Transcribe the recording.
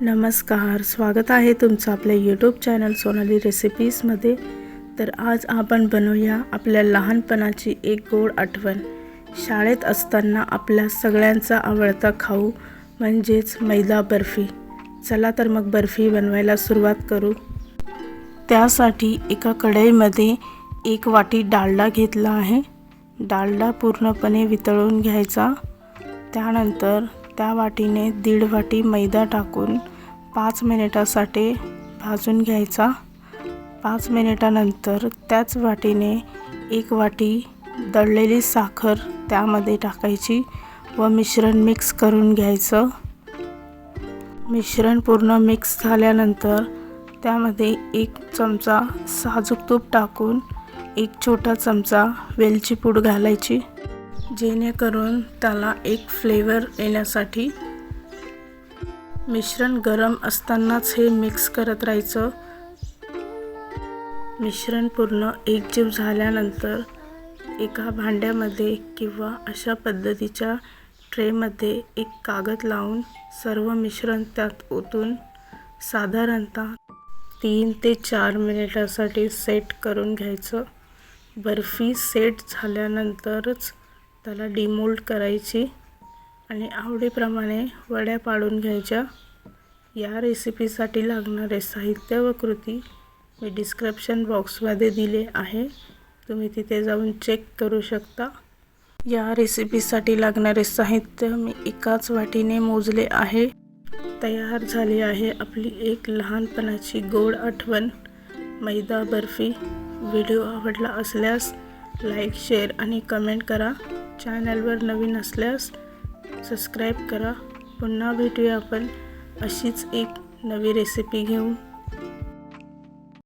नमस्कार स्वागत आहे तुमचं आपल्या यूट्यूब चॅनल सोनाली रेसिपीजमध्ये तर आज आपण बनवूया आपल्या लहानपणाची एक गोड आठवण. शाळेत असताना आपल्या सगळ्यांचा आवडता खाऊ म्हणजेच मैदा बर्फी. चला तर मग बर्फी बनवायला सुरुवात करू. त्यासाठी एका कढईमध्ये एक वाटी डालडा घेतला आहे. डालडा पूर्णपणे वितळून घ्यायचा. त्यानंतर त्या वाटीने दीड वाटी मैदा टाकून पाच मिनिटासाठी भाजून घ्यायचा. पाच मिनिटानंतर त्याच वाटीने एक वाटी दळलेली साखर त्यामध्ये टाकायची व मिश्रण मिक्स करून घ्यायचं. मिश्रण पूर्ण मिक्स झाल्यानंतर त्यामध्ये एक चमचा साजूक तूप टाकून एक छोटा चमचा वेलची पूड घालायची. जेणेकरून त्याला एक फ्लेवर येण्यासाठी मिश्रण गरम असतानाच हे मिक्स करत राहायचं. मिश्रण पूर्ण एकजीव झाल्यानंतर एका भांड्यामध्ये किंवा अशा पद्धतीच्या ट्रेमध्ये एक कागद लावून सर्व मिश्रण त्यात ओतून साधारणतः तीन ते चार मिनिटासाठी सेट करून घ्यायचं. बर्फी सेट झाल्यानंतरच त्याला डिमोल्ड करायची आणि आवडीप्रमाणे वड्या पाडून घ्यायच्या. या रेसिपीसाठी लागणारे साहित्य व कृती मी डिस्क्रिप्शन बॉक्समध्ये दिले आहे. तुम्ही तिथे जाऊन चेक करू शकता. या रेसिपीसाठी लागणारे साहित्य मी एकाच वाटीने मोजले आहे. तयार झाली आहे आपली एक लहानपणाची गोड आठवण. मैदा बर्फी. व्हिडिओ आवडला असल्यास लाईक शेअर आणि कमेंट करा. चॅनलवर नवीन असल्यास सबस्क्राईब करा. पुन्हा भेटूया आपण अशीच एक नवी रेसिपी घेऊन.